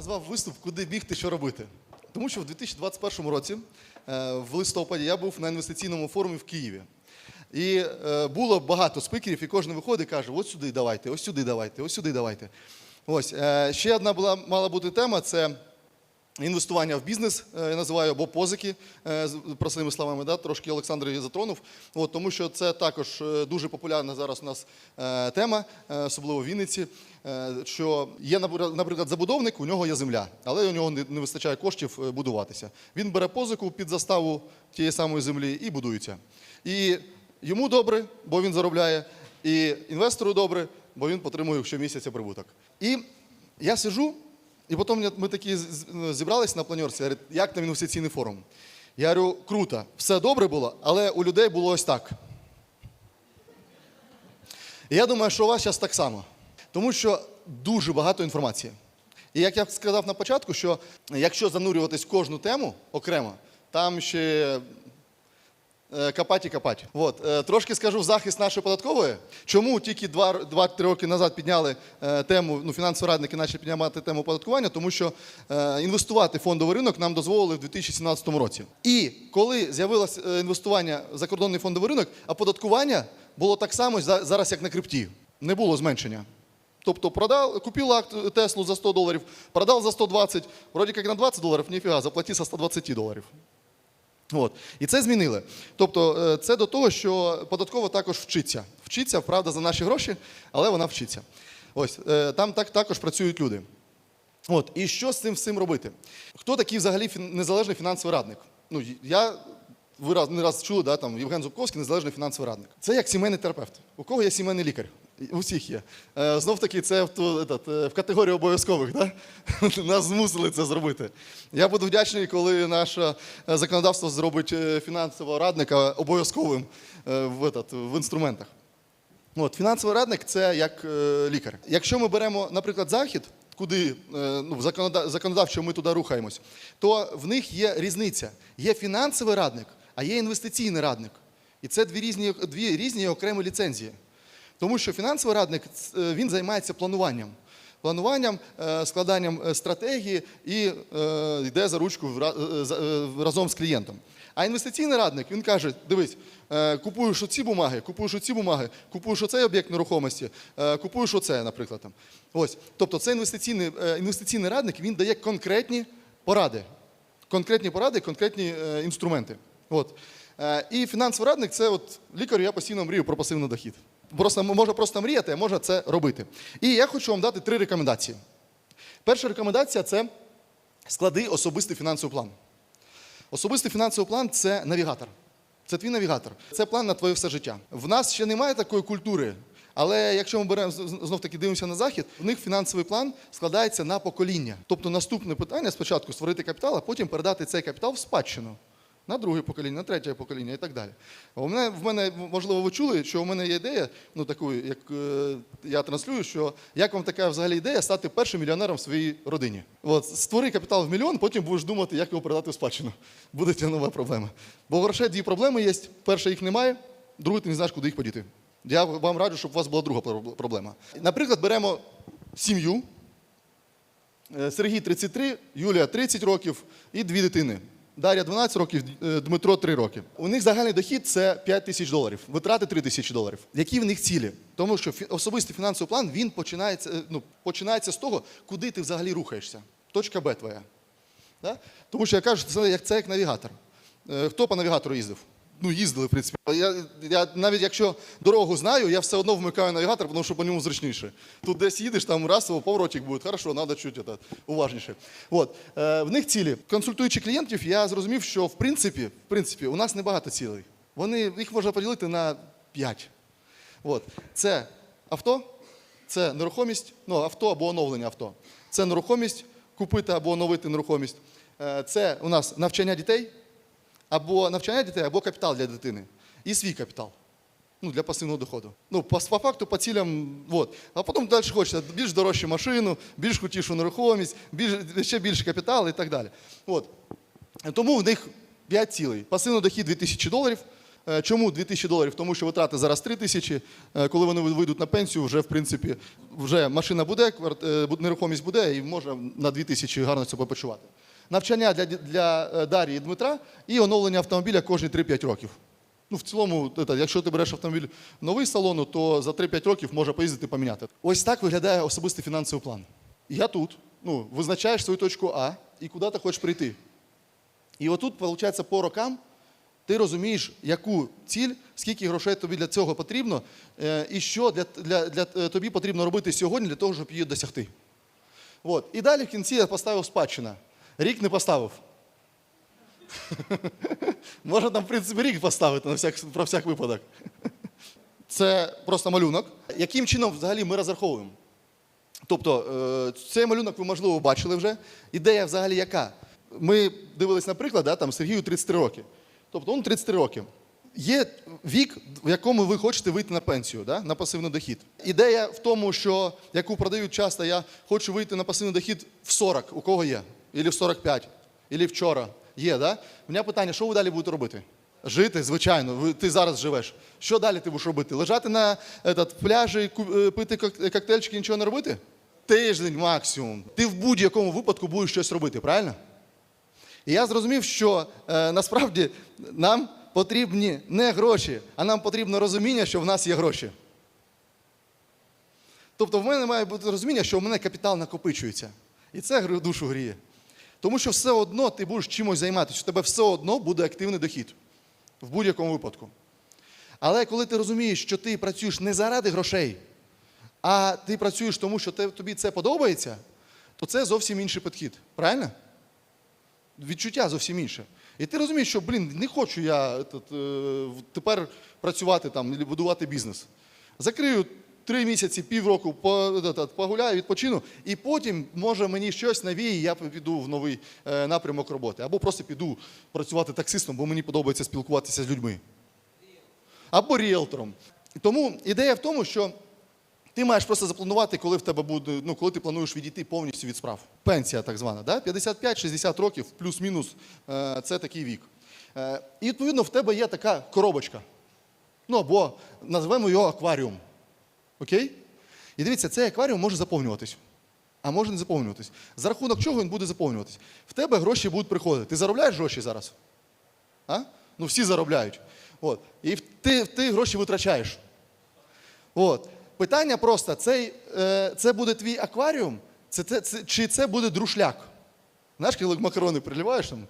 назвав виступ Куди бігти, що робити. Тому що в 2021 році, е, в листопаді, я був на інвестиційному форумі в Києві. І е, було багато спікерів, і кожен виходить і каже: ось сюди давайте, ось сюди давайте, ось сюди давайте. Ось е, ще одна була мала бути тема це інвестування в бізнес, е, я називаю, або позики, е, простими словами, да, трошки Олександр її затронув. От, тому що це також е, дуже популярна зараз у нас тема, особливо в Вінниці. Що є, наприклад, забудовник, у нього є земля, але у нього не вистачає коштів будуватися. Він бере позику під заставу тієї самої землі і будується. І йому добре, бо він заробляє, і інвестору добре, бо він отримує щомісяця прибуток. І я сижу, і потім ми такі з- зібралися на планерці, говорять, як там інвестиційний форум? Я говорю, круто, все добре було, але у людей було ось так. І я думаю, що у вас зараз так само. Тому що дуже багато інформації. І як я сказав на початку, що якщо занурюватись в кожну тему окремо, там ще копать і копать. От, е, трошки скажу в захист нашої податкової. Чому тільки 2-3 роки назад підняли е, тему, ну, фінансові радники почали піднімати тему оподаткування, тому що е, інвестувати в фондовий ринок нам дозволили в 2017 році. І коли з'явилось е, інвестування в закордонний фондовий ринок, оподаткування було так само зараз, як на крипті. Не було зменшення. Тобто продав, купил Теслу за 100 доларів, продав за 120, вроді як на 20 доларів, ніфіга, заплати за 120 доларів. От. І це змінили. Тобто е, це до того, що податкова також вчиться. Вчиться, правда, за наші гроші, але вона вчиться. Ось, е, там так, також працюють люди. От, і що з цим всім робити? Хто такий взагалі незалежний фінансовий радник? Ну, я, ви раз, не раз чули, да, там, Євген Зубковський, незалежний фінансовий радник. Це як сімейний терапевт. У кого є сімейний лікар? У всіх є. Е, знов таки, це в, е, категорії обов'язкових. Да? Нас змусили це зробити. Я буду вдячний, коли наше е, законодавство зробить фінансового радника обов'язковим в, в інструментах. От, фінансовий радник це як лікар. Якщо ми беремо, наприклад, захід, куди ну, законодавчо ми туди рухаємось, то в них є різниця. Є фінансовий радник, а є інвестиційний радник. І це дві різні, дві різні окремі ліцензії. Тому що фінансовий радник е, він займається плануванням. Плануванням, е, складанням е, стратегії і йде за ручку разом з клієнтом. А інвестиційний радник він каже: дивись, купуєш оці бумаги, купуєш оці бумаги, купуєш оцей об'єкт нерухомості, купуєш оце, наприклад. Там. Ось. Тобто це інвестиційний, інвестиційний радник він дає конкретні поради. Конкретні поради, конкретні інструменти. От. І фінансовий радник це от лікар, я постійно мрію про пасивний дохід. Просто може просто мріяти, а може це робити. І я хочу вам дати три рекомендації. Перша рекомендація це склади особистий фінансовий план. Особистий фінансовий план це навігатор. Це твій навігатор. Це план на твоє все життя. В нас ще немає такої культури. Але якщо ми беремо знов таки дивимося на захід, в них фінансовий план складається на покоління. Тобто наступне питання спочатку створити капітал, а потім передати цей капітал в спадщину на друге покоління, на третє покоління і так далі. У мене в мене можливо ви чули, що у мене є ідея, ну таку, як е, я транслюю, що як вам така взагалі ідея стати першим мільйонером в своїй родині? От створи капітал в мільйон, потім будеш думати, як його передати в спадщину. Буде нова проблема. Бо у грошей дві проблеми є: перша їх немає, друге ти не знаєш, куди їх подіти. Я вам раджу, щоб у вас була друга проблема. Наприклад, беремо сім'ю. Е, Сергій 33, Юлія 30 років і дві дитини. Дар'я 12 років, е, Дмитро 3 роки. У них загальний дохід це 5 тисяч доларів, витрати 3 тисячі доларів. Які в них цілі? Тому що особистий фінансовий план він починається, е, ну, починається з того, куди ти взагалі рухаєшся. Точка Б твоя. Да? Тому що я кажу, це як, це як навігатор. Е, Хто по навігатору їздив? Ну, їздили, в принципі. Я, я навіть якщо дорогу знаю, я все одно вмикаю навігатор, тому що по ньому зручніше. Тут десь їдеш, там раз, поворотик буде, хорошо, треба это, уважніше. От. Е, в них цілі. Консультуючи клієнтів, я зрозумів, що в принципі, в принципі у нас небагато цілей. Вони, їх можна поділити на 5. От. Це авто, це нерухомість, ну, авто або оновлення авто. Це нерухомість, купити або оновити нерухомість. Е, Це у нас навчання дітей, або навчання дітей, або капітал для дитини. І свій капітал. Ну, для пасивного доходу. Ну, по, по факту, по цілям, вот. А потім далі хочеться більш дорожчу машину, більш крутішу нерухомість, більш, ще більше капітал і так далі. От. Тому в них 5 цілей. Пасивний дохід 2000 доларів, Е, Чому 2000 доларів? Тому що витрати зараз 3 тисячі. Е, Коли вони вийдуть на пенсію, вже в принципі вже машина буде, е, нерухомість буде, і можна на 2 тисячі гарно себе почувати. Навчання для, для е, Дар'ї і Дмитра і оновлення автомобіля кожні 3-5 років. Ну, в цілому, якщо ти береш автомобіль новий салону, то за 3-5 років можна поїздити поміняти. Ось так виглядає особистий фінансовий план. Я тут, ну, визначаєш свою точку А і куди ти хочеш прийти. І отут, виходить, по рокам ти розумієш, яку ціль, скільки грошей тобі для цього потрібно, е, і що для, для, для е, тобі потрібно робити сьогодні для того, щоб її досягти. От. І далі в кінці я поставив спадщина. Рік не поставив. Можна там, в принципі, рік поставити на всяк, про всяк випадок. Це просто малюнок. Яким чином взагалі ми розраховуємо? Тобто, е, цей малюнок ви, можливо, бачили вже. Ідея взагалі яка? Ми дивились, наприклад, да, там Сергію 33 роки. Тобто, він 33 роки. Є вік, в якому ви хочете вийти на пенсію, да, на пасивний дохід. Ідея в тому, що яку продають часто, я хочу вийти на пасивний дохід в 40, у кого є, Ілі в 45, Ілі вчора. Є, да? У мене питання, що ви далі будете робити? Жити, звичайно, ви, ти зараз живеш. Що далі ти будеш робити? Лежати на этот, пляжі, е, пити кок- коктейльчики, нічого не робити? Тиждень максимум. Ти в будь-якому випадку будеш щось робити, правильно? І я зрозумів, що е, насправді нам потрібні не гроші, а нам потрібно розуміння, що в нас є гроші. Тобто в мене має бути розуміння, що в мене капітал накопичується. І це душу гріє. Тому що все одно ти будеш чимось займатися, у тебе все одно буде активний дохід в будь-якому випадку. Але коли ти розумієш, що ти працюєш не заради грошей, а ти працюєш тому, що тобі це подобається, то це зовсім інший підхід. Правильно? Відчуття зовсім інше. І ти розумієш, що, блін, не хочу я е, тепер працювати там, будувати бізнес. Закрию три місяці, півроку, по, погуляю, відпочину, і потім, може, мені щось навіє, я піду в новий е, напрямок роботи. Або просто піду працювати таксистом, бо мені подобається спілкуватися з людьми. Або ріелтором. Тому ідея в тому, що ти маєш просто запланувати, коли в тебе буде, ну, коли ти плануєш відійти повністю від справ. Пенсія так звана, да? 55-60 років, плюс-мінус, е, це такий вік. Е, І відповідно в тебе є така коробочка. Ну або назвемо його акваріум. Окей? І дивіться, цей акваріум може заповнюватись. А може не заповнюватись. За рахунок чого він буде заповнюватись? В тебе гроші будуть приходити. Ти заробляєш гроші зараз? А? Ну всі заробляють. От. І ти, ти гроші витрачаєш. От. Питання просто: цей, е, це буде твій акваріум, це, це, це, чи це буде друшляк? Знаєш, коли макарони приливаєш, там,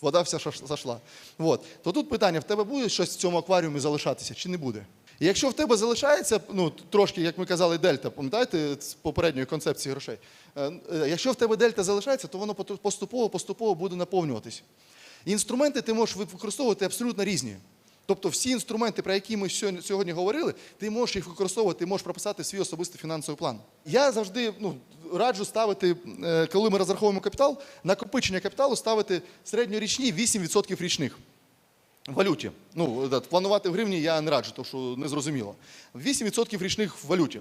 вода вся зайшла. От. То тут питання: в тебе буде щось в цьому акваріумі залишатися, чи не буде? І якщо в тебе залишається, ну, трошки, як ми казали, дельта, пам'ятаєте, з попередньої концепції грошей, Е, е, якщо в тебе дельта залишається, то воно поступово-поступово буде наповнюватись. І інструменти ти можеш використовувати абсолютно різні. Тобто всі інструменти, про які ми сьогодні- сьогодні говорили, ти можеш їх використовувати, ти можеш прописати свій особистий фінансовий план. Я завжди ну, раджу ставити, е, коли ми розраховуємо капітал, накопичення капіталу ставити середньорічні 8% річних. Валюті. Ну, планувати в гривні я не раджу, тому що не зрозуміло. 8% річних в валюті.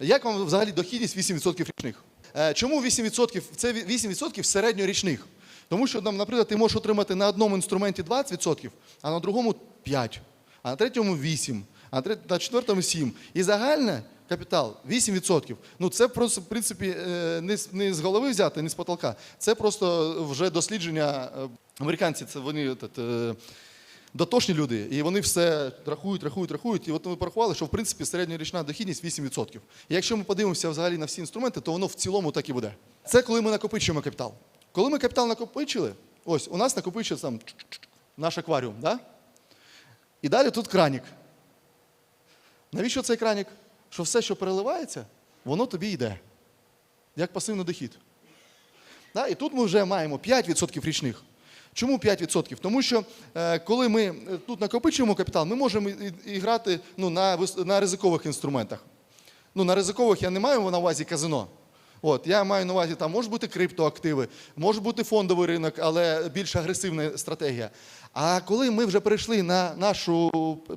Як вам взагалі дохідність 8% річних? Е, Чому 8%? Це 8% середньорічних. Тому що, наприклад, ти можеш отримати на одному інструменті 20%, а на другому 5%, а на третьому 8%, а на, четвертому 7%. І загальне капітал 8%. Ну це просто, в принципі, е, не з, голови взяти, не з потолка. Це просто вже дослідження. е, Американці, це вони. Дотошні люди, і вони все рахують, рахують, рахують. І от ми порахували, що в принципі середньорічна дохідність 8%. І якщо ми подивимося взагалі на всі інструменти, то воно в цілому так і буде. Це коли ми накопичуємо капітал. Коли ми капітал накопичили, ось у нас накопичується там наш акваріум, да? і далі тут кранік. Навіщо цей кранік? Що все, що переливається, воно тобі йде. Як пасивний дохід. Да? І тут ми вже маємо 5% річних. Чому 5%? Тому що е, коли ми е, тут накопичуємо капітал, ми можемо і, грати ну, на, на ризикових інструментах. Ну, на ризикових я не маю на увазі казино. От, я маю на увазі, там можуть бути криптоактиви, може бути фондовий ринок, але більш агресивна стратегія. А коли ми вже перейшли на нашу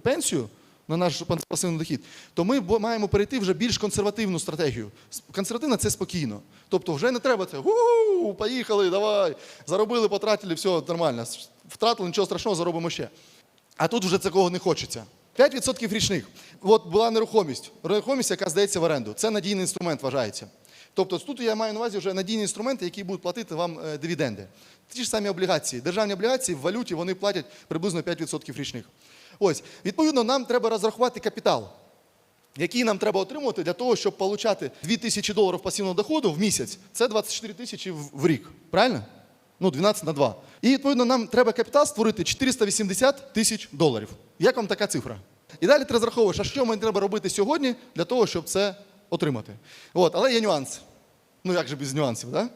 пенсію, на наш пасивний дохід, то ми маємо перейти вже більш консервативну стратегію. Консервативна це спокійно. Тобто вже не треба це у поїхали, давай, заробили, потратили, все нормально. Втратили, нічого страшного, заробимо ще. А тут вже такого не хочеться. 5% річних. От була нерухомість. Нерухомість, яка здається в оренду. Це надійний інструмент вважається. Тобто тут я маю на увазі вже надійні інструменти, які будуть платити вам е, дивіденди. Ті ж самі облігації. Державні облігації в валюті вони платять приблизно 5% річних. Ось, відповідно, нам треба розрахувати капітал, який нам треба отримувати для того, щоб отримати 2 тисячі доларів пасивного доходу в місяць. Це 24 тисячі в рік. Правильно? Ну, 12 на 2. І відповідно нам треба капітал створити 480 тисяч доларів. Як вам така цифра? І далі ти розраховуєш, а що мені треба робити сьогодні для того, щоб це отримати. От, але є нюанс. Ну як же без нюансів, да?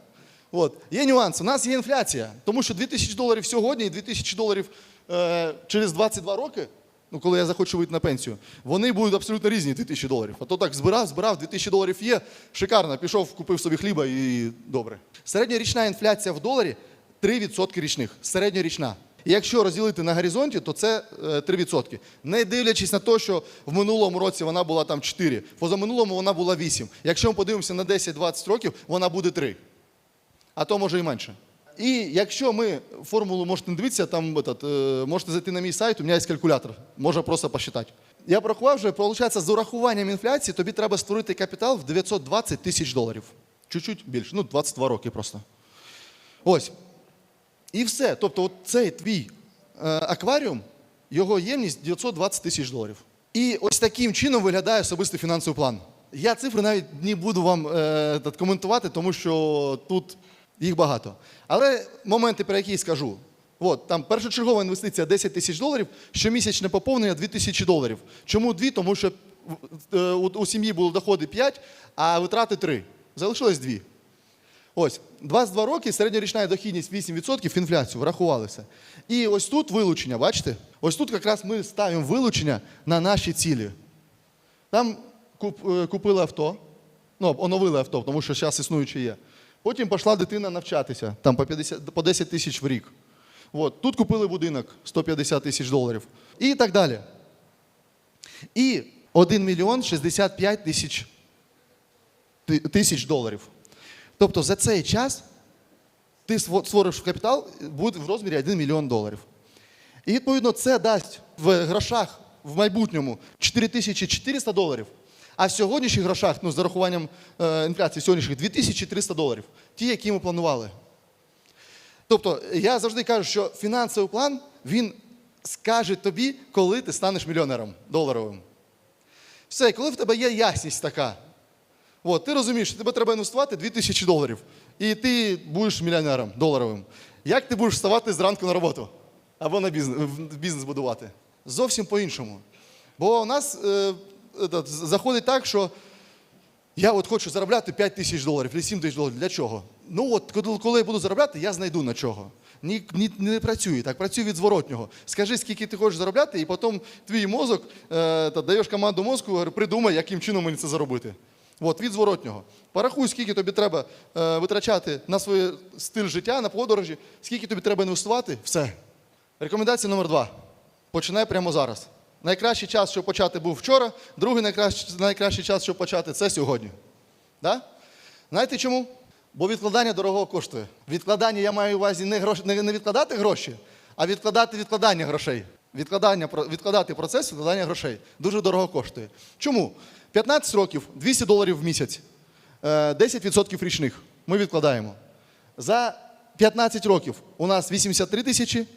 От, є нюанс. У нас є інфляція, тому що 2000 доларів сьогодні і 2000 доларів е, через 22 роки, ну коли я захочу вийти на пенсію, вони будуть абсолютно різні 2000 доларів. А то так збирав, збирав, 2000 доларів є, шикарно, пішов, купив собі хліба і добре. Середньорічна інфляція в доларі 3% річних. Середньорічна. І якщо розділити на горизонті, то це е, 3%. Не дивлячись на те, що в минулому році вона була там 4, позаминулому вона була 8. Якщо ми подивимося на 10-20 років, вона буде 3. А то може і менше. І якщо ми формулу можете дивитися, там этот, е, можете зайти на мій сайт, у мене є калькулятор, можна просто посчитати. Я порахував вже, виходить, з урахуванням інфляції тобі треба створити капітал в 920 тисяч доларів. Чуть-чуть більше, ну 22 роки просто. Ось. І все. Тобто, от цей твій е, акваріум, його ємність 920 тисяч доларів. І ось таким чином виглядає особистий фінансовий план. Я цифри навіть не буду вам е, коментувати, тому що тут їх багато. Але моменти, про які скажу. От, там першочергова інвестиція 10 тисяч доларів, щомісячне поповнення 2 тисячі доларів. Чому 2? Тому що е, у, сім'ї були доходи 5, а витрати 3. Залишилось 2. Ось, 22 роки, середньорічна дохідність 8%, інфляцію, врахували все. І ось тут вилучення, бачите? Ось тут якраз ми ставимо вилучення на наші цілі. Там е, купили авто, ну, оновили авто, тому що зараз існуюче є. Потім пішла дитина навчатися, там по, 50, по 10 тисяч в рік. От, тут купили будинок 150 тисяч доларів. І так далі. І 1 мільйон 65 тисяч тисяч доларів. Тобто за цей час ти створиш капітал буде в розмірі 1 мільйон доларів. І відповідно це дасть в грошах в майбутньому 4400 доларів. А в сьогоднішніх грошах, ну з зарахуванням е, інфляції сьогоднішніх 2300 доларів. Ті, які ми планували. Тобто я завжди кажу, що фінансовий план він скаже тобі, коли ти станеш мільйонером доларовим. Все, коли в тебе є ясність така, от, ти розумієш, що тебе треба інвестувати 2000 доларів, і ти будеш мільйонером доларовим. Як ти будеш вставати зранку на роботу або на бізнес, бізнес будувати? Зовсім по-іншому. Бо у нас е, заходить так, що я от хочу заробляти 5 тисяч доларів чи 7 тисяч доларів. Для чого? Ну от коли- я буду заробляти, я знайду на чого. Ні, ні, не працює так, працює від зворотнього. Скажи, скільки ти хочеш заробляти, і потім твій мозок, е, та, даєш команду мозку, говорю, придумай, яким чином мені це заробити. От, від зворотнього. Порахуй, скільки тобі треба е, витрачати на свій стиль життя, на подорожі, скільки тобі треба інвестувати, все. Рекомендація номер два. Починай прямо зараз. Найкращий час, щоб почати, був вчора, другий найкращий, найкращий час, щоб почати, це сьогодні. Да? Знаєте чому? Бо відкладання дорого коштує. Відкладання я маю увазі не, грош... не, відкладати гроші, а відкладати відкладання грошей. Відкладання, відкладати процес відкладання грошей дуже дорого коштує. Чому? 15 років, 200 доларів в місяць, е, 10% річних ми відкладаємо. За 15 років у нас 83 тисячі.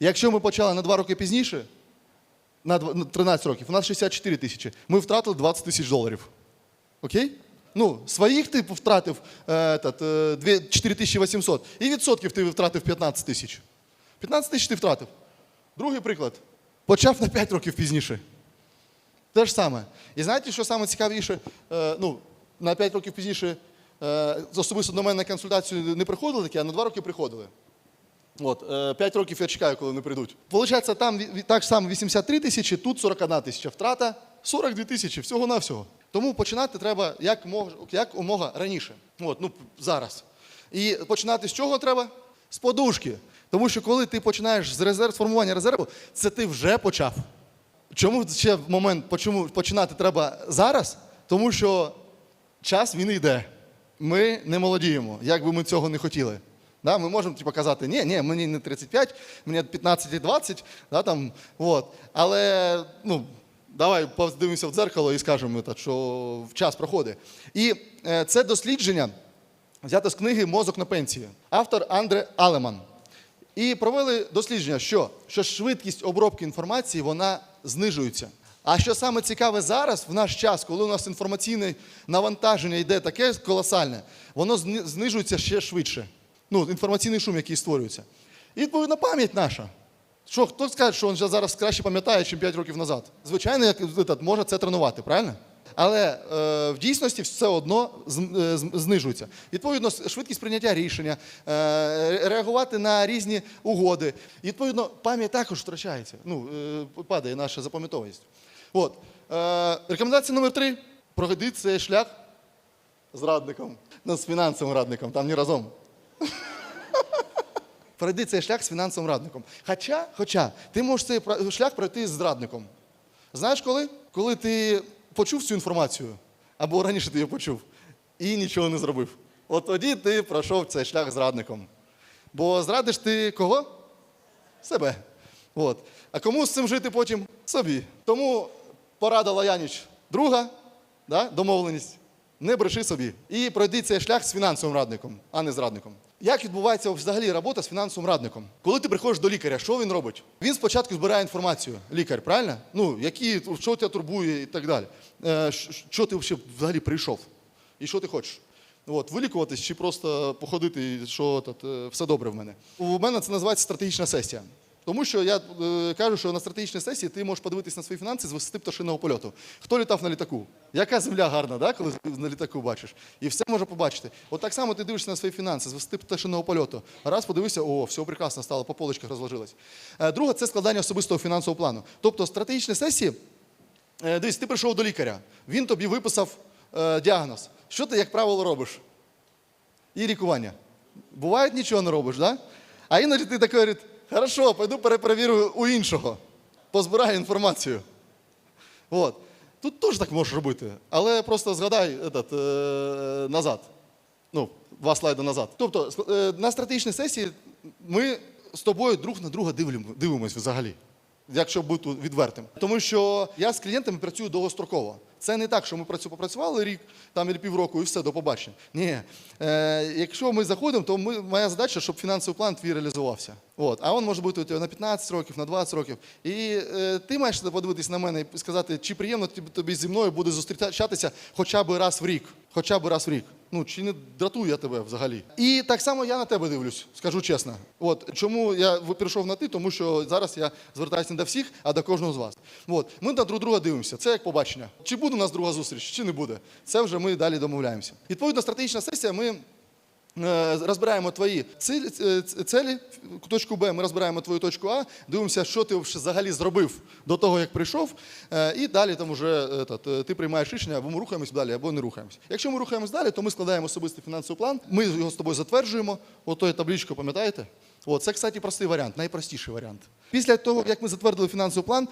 Якщо ми почали на 2 роки пізніше, на 13 років, у нас 64 тисячі. Ми втратили 20 тисяч доларів. Окей? Ну, своїх ти втратив е, е, 4800, і відсотків ти втратив 15 тисяч. 15 тисяч ти втратив. Другий приклад. Почав на 5 років пізніше. Те ж саме. І знаєте, що саме цікавіше? Е, ну, на 5 років пізніше е, особисто до мене на консультацію не приходили такі, а на 2 роки приходили. От, 5 років я чекаю, коли вони прийдуть. Получається, там так само 83 тисячі, тут 41 тисяча. Втрата 42 тисячі, всього-навсього. Тому починати треба як, мож, як умога раніше. От, ну, зараз. І починати з чого треба? З подушки. Тому що коли ти починаєш з резерв, з формування резерву, це ти вже почав. Чому ще момент почому починати треба зараз? Тому що час він йде. Ми не молодіємо, як би ми цього не хотіли. Да? Ми можемо типу, казати, ні, ні, мені не 35, мені 15 і 20, да, там, от. але ну, давай подивимося в дзеркало і скажемо, що час проходить. І е, це дослідження взято з книги Мозок на пенсії. Автор Андре Алеман. І провели дослідження, що, що швидкість обробки інформації вона знижується. А що саме цікаве зараз, в наш час, коли у нас інформаційне навантаження йде таке колосальне, воно знижується ще швидше. Ну, інформаційний шум, який створюється. І відповідно пам'ять наша. Що хто скаже, що він вже зараз краще пам'ятає, ніж 5 років назад? Звичайно, як може це тренувати, правильно? Але е, в дійсності все одно е, з- знижується. Відповідно, швидкість прийняття рішення, е, реагувати на різні угоди. Відповідно, пам'ять також втрачається. Ну, е, падає наша запам'ятовість. От. Е, рекомендація номер три. Пройди цей шлях з радником. Ну, з фінансовим радником, там не разом. Пройди цей шлях з фінансовим радником. Хоча, хоча ти можеш цей шлях пройти з радником. Знаєш коли? Коли ти почув цю інформацію, або раніше ти її почув, і нічого не зробив. От тоді ти пройшов цей шлях з радником. Бо зрадиш ти кого? Себе. От. А кому з цим жити потім? Собі. Тому порада Лаяніч друга, да? домовленість. Не бреши собі. І пройди цей шлях з фінансовим радником, а не з радником. Як відбувається взагалі робота з фінансовим радником? Коли ти приходиш до лікаря, що він робить? Він спочатку збирає інформацію, лікар, правильно? Ну, які, що тебе турбує і так далі. Е, що ти взагалі- прийшов? І що ти хочеш? От, вилікуватись чи просто походити, що тут, е, все добре в мене. У мене це називається стратегічна сесія. Тому що я е, кажу, що на стратегічній сесії ти можеш подивитись на свої фінанси з висоти пташиного польоту. Хто літав на літаку? Яка земля гарна, да, коли на літаку бачиш? І все можна побачити. От так само ти дивишся на свої фінанси з висоти пташиного польоту. Раз подивився, о, все прекрасно стало, по полочках розложилось. Е, Друге це складання особистого фінансового плану. Тобто стратегічні сесії Е, Дивись, ти прийшов до лікаря, він тобі виписав е, діагноз. Що ти, як правило, робиш? І лікування. Буває, нічого не робиш, да? А іноді ти такий говорить, хорошо, пойду перепровірю у іншого, позбираю інформацію. От. Тут теж так можеш робити, але просто згадай этот, е, назад. Ну, два слайди назад. Тобто, е, на стратегічній сесії ми з тобою друг на друга дивимось взагалі. Якщо бути відвертим. Тому що я з клієнтами працюю довгостроково. Це не так, що ми працю- попрацювали рік там, і півроку і все, до побачення. Ні. Е, якщо ми заходимо, то ми, моя задача, щоб фінансовий план твій реалізувався. От. А він може бути у тебе на 15 років, на 20 років. І е, ти маєш подивитись на мене і сказати, чи приємно тобі зі мною буде зустрічатися хоча б раз в рік. Хоча б раз в рік. Ну, чи не дратую я тебе взагалі? І так само я на тебе дивлюсь, скажу чесно. От чому я перейшов на ти, тому що зараз я звертаюся не до всіх, а до кожного з вас. От ми на друг друга дивимося. Це як побачення. Чи буде у нас друга зустріч, чи не буде. Це вже ми далі домовляємося. Відповідно, стратегічна сесія. Ми розбираємо твої цілі, е, цілі, точку Б, ми розбираємо твою точку А, дивимося, що ти взагалі зробив до того, як прийшов, е, і далі там вже е, е, ти приймаєш рішення, або ми рухаємось далі, або не рухаємось. Якщо ми рухаємось далі, то ми складаємо особистий фінансовий план, ми його з тобою затверджуємо, отою табличкою, пам'ятаєте? От, це, кстати, простий варіант, найпростіший варіант. Після того, як ми затвердили фінансовий план,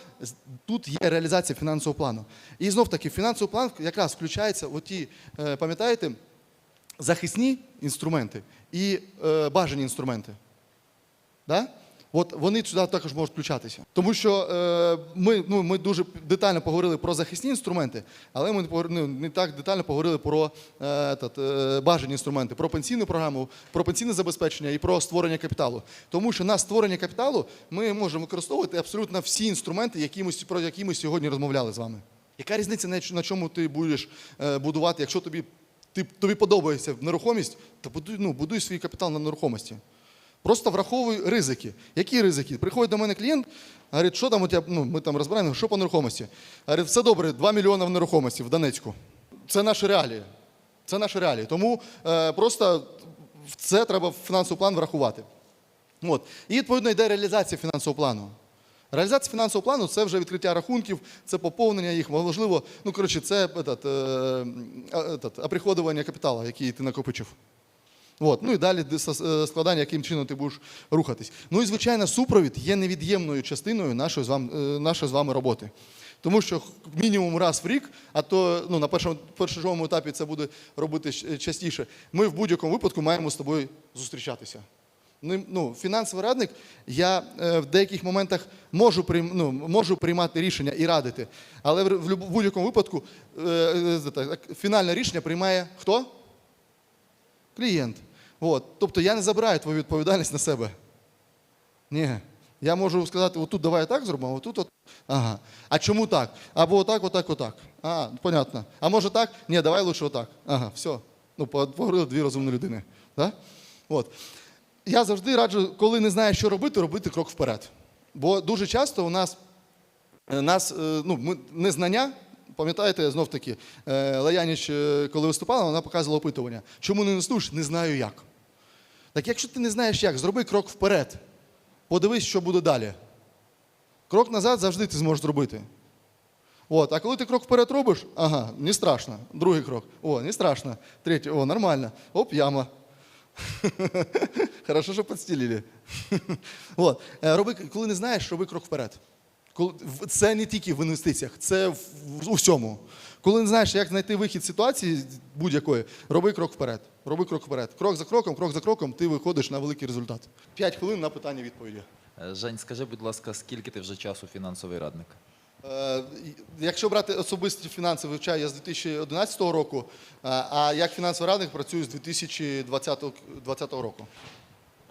тут є реалізація фінансового плану. І знов таки, фінансовий план якраз включається, оті, е, пам'ятаєте, захисні інструменти і е, бажані інструменти. Да? От вони сюди також можуть включатися. Тому що е, ми, ну, ми дуже детально поговорили про захисні інструменти, але ми ну, не так детально поговорили про е, тат, е, бажані інструменти, про пенсійну програму, про пенсійне забезпечення і про створення капіталу. Тому що на створення капіталу ми можемо використовувати абсолютно всі інструменти, які ми, про які ми сьогодні розмовляли з вами. Яка різниця, на на чому ти будеш е, будувати, якщо тобі, ти, тобі подобається нерухомість, то будуй, ну, будуй свій капітал на нерухомості. Просто враховуй ризики. Які ризики? Приходить до мене клієнт, говорить, що там у тебе, ну, ми там розбираємо, що по нерухомості. Говорить, все добре, 2 мільйони в нерухомості в Донецьку. Це наші реалії. Це наші реалії. Тому е, просто це треба в фінансовий план врахувати. От. І відповідно йде реалізація фінансового плану. Реалізація фінансового плану це вже відкриття рахунків, це поповнення їх, можливо, ну коротше, це этот, е, оприходування капіталу, який ти накопичив. От. Ну і далі е, складання, яким чином ти будеш рухатись. Ну і звичайно, супровід є невід'ємною частиною нашої з вами, е, нашої з вами роботи. Тому що мінімум раз в рік, а то ну, на першому першому етапі це буде робити частіше. Ми в будь-якому випадку маємо з тобою зустрічатися. Ну, ну, фінансовий радник, я е, в деяких моментах можу, ну, можу приймати рішення і радити, але в, будь-якому випадку е, е, фінальне рішення приймає хто? Клієнт. От. Тобто я не забираю твою відповідальність на себе. Ні. Я можу сказати, отут давай так зробимо, отут от. Ага. А чому так? Або отак, отак, отак. А, понятно. А може так? Ні, давай лучше отак. Ага, все. Ну, поговорили дві розумні людини. Да? От. Я завжди раджу, коли не знаєш, що робити, робити крок вперед. Бо дуже часто у нас, е, нас е, ну, ми, незнання, пам'ятаєте, знов таки, е, Лаяніч, коли виступала, вона показувала опитування. Чому не інвестуєш? Не знаю як. Так якщо ти не знаєш як, зроби крок вперед. Подивись, що буде далі. Крок назад завжди ти зможеш зробити. От, а коли ти крок вперед робиш, ага, не страшно. Другий крок. О, не страшно. Третій, о, нормально. Оп, яма. Хорошо, що підстілили. От. Е, Роби, коли не знаєш, роби крок вперед. Це не тільки в інвестиціях, це у всьому. Коли не знаєш, як знайти вихід ситуації будь-якої, роби крок вперед. Роби крок вперед. Крок за кроком, крок за кроком, ти виходиш на великий результат. П'ять хвилин на питання відповіді. Е, Жень, скажи, будь ласка, скільки ти вже часу фінансовий радник? Е, Якщо брати особисті фінанси, вивчаю я з 2011 року, е, а як фінансовий радник працюю з 2020 2020 року.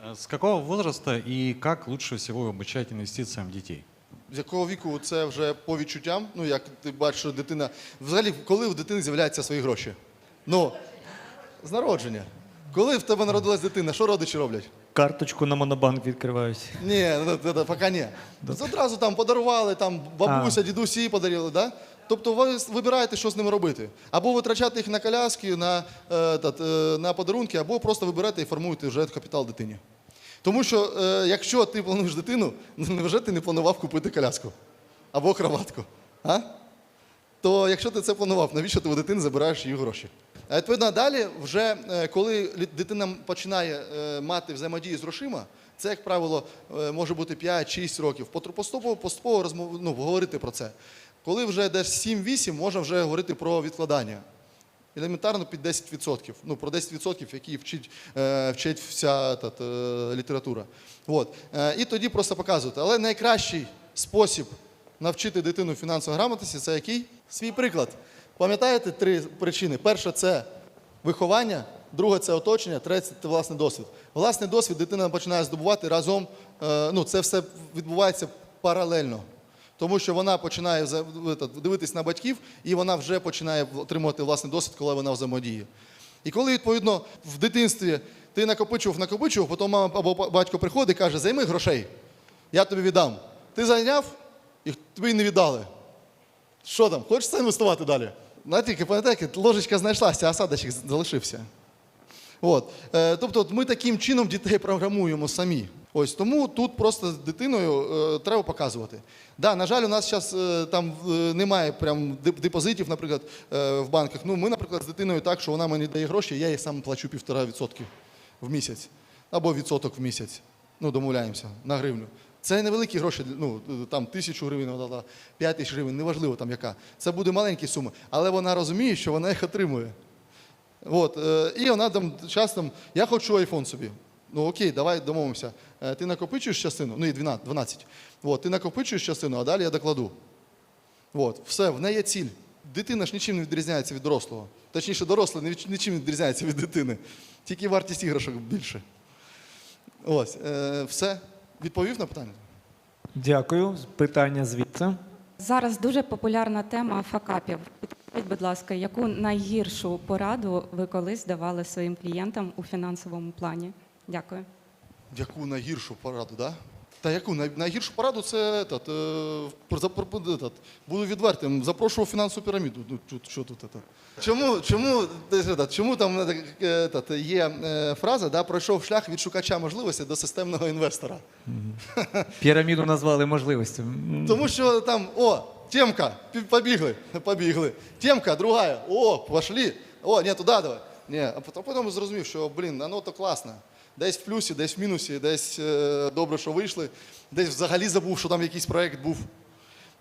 Э, С какого возраста и как лучше всего обучать инвестициям детей? З якого віку це вже по відчуттям? Ну, як ти бачиш, що дитина. Взагалі, коли у дитини з'являються свої гроші? Ну, з народження. Коли в тебе народилась дитина, що родичі роблять? Карточку на монобанк відкривають. Ні, ну, це- це поки ні. Одразу там подарували, там бабуся, дідусі подарили, да? Тобто ви вибираєте, що з ними робити. Або витрачати їх на коляски, на, е, тат, е, на подарунки, або просто виберете і формуєте вже капітал дитині. Тому що е, якщо ти плануєш дитину, ну, невже ти не планував купити коляску або кроватку? А? то якщо ти це планував, навіщо ти у дитини забираєш її гроші? А відповідно, далі, вже е, коли дитина починає е, мати взаємодію з грошима, це, як правило, е, може бути 5-6 років. Поступово, поступово розмов, ну, говорити про це. Коли вже десь 7-8, можна вже говорити про відкладання. Елементарно під 10%. Ну, про 10%, які вчить, е, вчить вся та, та, література. От. Е, і тоді просто показувати. Але найкращий спосіб навчити дитину фінансової грамотності це який? Свій приклад. Пам'ятаєте три причини? Перша це виховання, друге це оточення, третє це власний досвід. Власний досвід дитина починає здобувати разом. е, ну, це все відбувається паралельно. Тому що вона починає дивитись на батьків, і вона вже починає отримувати власний досвід, коли вона взаємодіє. І коли, відповідно, в дитинстві ти накопичував, накопичував, потім мама або батько приходить і каже, займи грошей, я тобі віддам. Ти зайняв, і тобі не віддали. Що там, хочеш це інвестувати далі? Знаєте, пам'ятаєте, ложечка знайшлася, а осадочок залишився. От. Е, тобто от ми таким чином дітей програмуємо самі. Ось тому тут просто з дитиною е, треба показувати. Да, на жаль, у нас зараз е, там е, немає прям депозитів, наприклад, е, в банках. Ну, ми, наприклад, з дитиною так, що вона мені дає гроші, я їй сам плачу півтора відсотки в місяць або відсоток в місяць. Ну, домовляємося на гривню. Це невеликі гроші, ну там тисячу гривень, да, да, п'ять тисяч гривень, неважливо там яка. Це буде маленькі суми, але вона розуміє, що вона їх отримує. От, е, і вона там часом, я хочу айфон собі. Ну окей, давай домовимося. Е, ти накопичуєш частину, ну і 12, 12. От, ти накопичуєш частину, а далі я докладу. От, все, в неї є ціль. Дитина ж нічим не відрізняється від дорослого. Точніше, дорослий нічим не відрізняється від дитини. Тільки вартість іграшок більше. Ось, е, все. Відповів на питання? Дякую. Питання звідси. Зараз дуже популярна тема факапів. Підкажіть, будь ласка, яку найгіршу пораду ви колись давали своїм клієнтам у фінансовому плані? Дякую. Яку найгіршу пораду, да? Та яку най, найгіршу пораду це этот, е, про- запро- этот, буду відвертим. Запрошував фінансову піраміду. Ну, чу- що тут это? Чому, чому, десь этот, чому там е, е, этот, є е, фраза, да, пройшов шлях від шукача можливості до системного інвестора? Піраміду назвали можливостями. М, Тому що там, о, темка, пі- побігли, побігли. Темка, другая, о, пошли. О, ні, туди давай. Ні, а потім, потім зрозумів, що, блін, воно то класно. Десь в плюсі, десь в мінусі, десь е, добре, що вийшли, десь взагалі забув, що там якийсь проєкт був.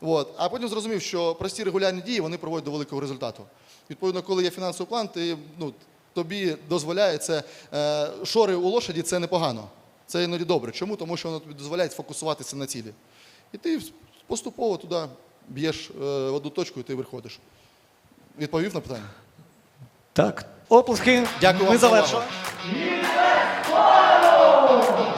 От. А потім зрозумів, що прості регулярні дії вони приводять до великого результату. Відповідно, коли є фінансовий план, ти, ну, тобі дозволяє це. Е, шори у лошаді це непогано. Це іноді добре. Чому? Тому що воно тобі дозволяє фокусуватися на цілі. І ти поступово туди б'єш е, в одну точку і ти виходиш. Відповів на питання? Так, оплески. Дякую Ми вам завершили. follow.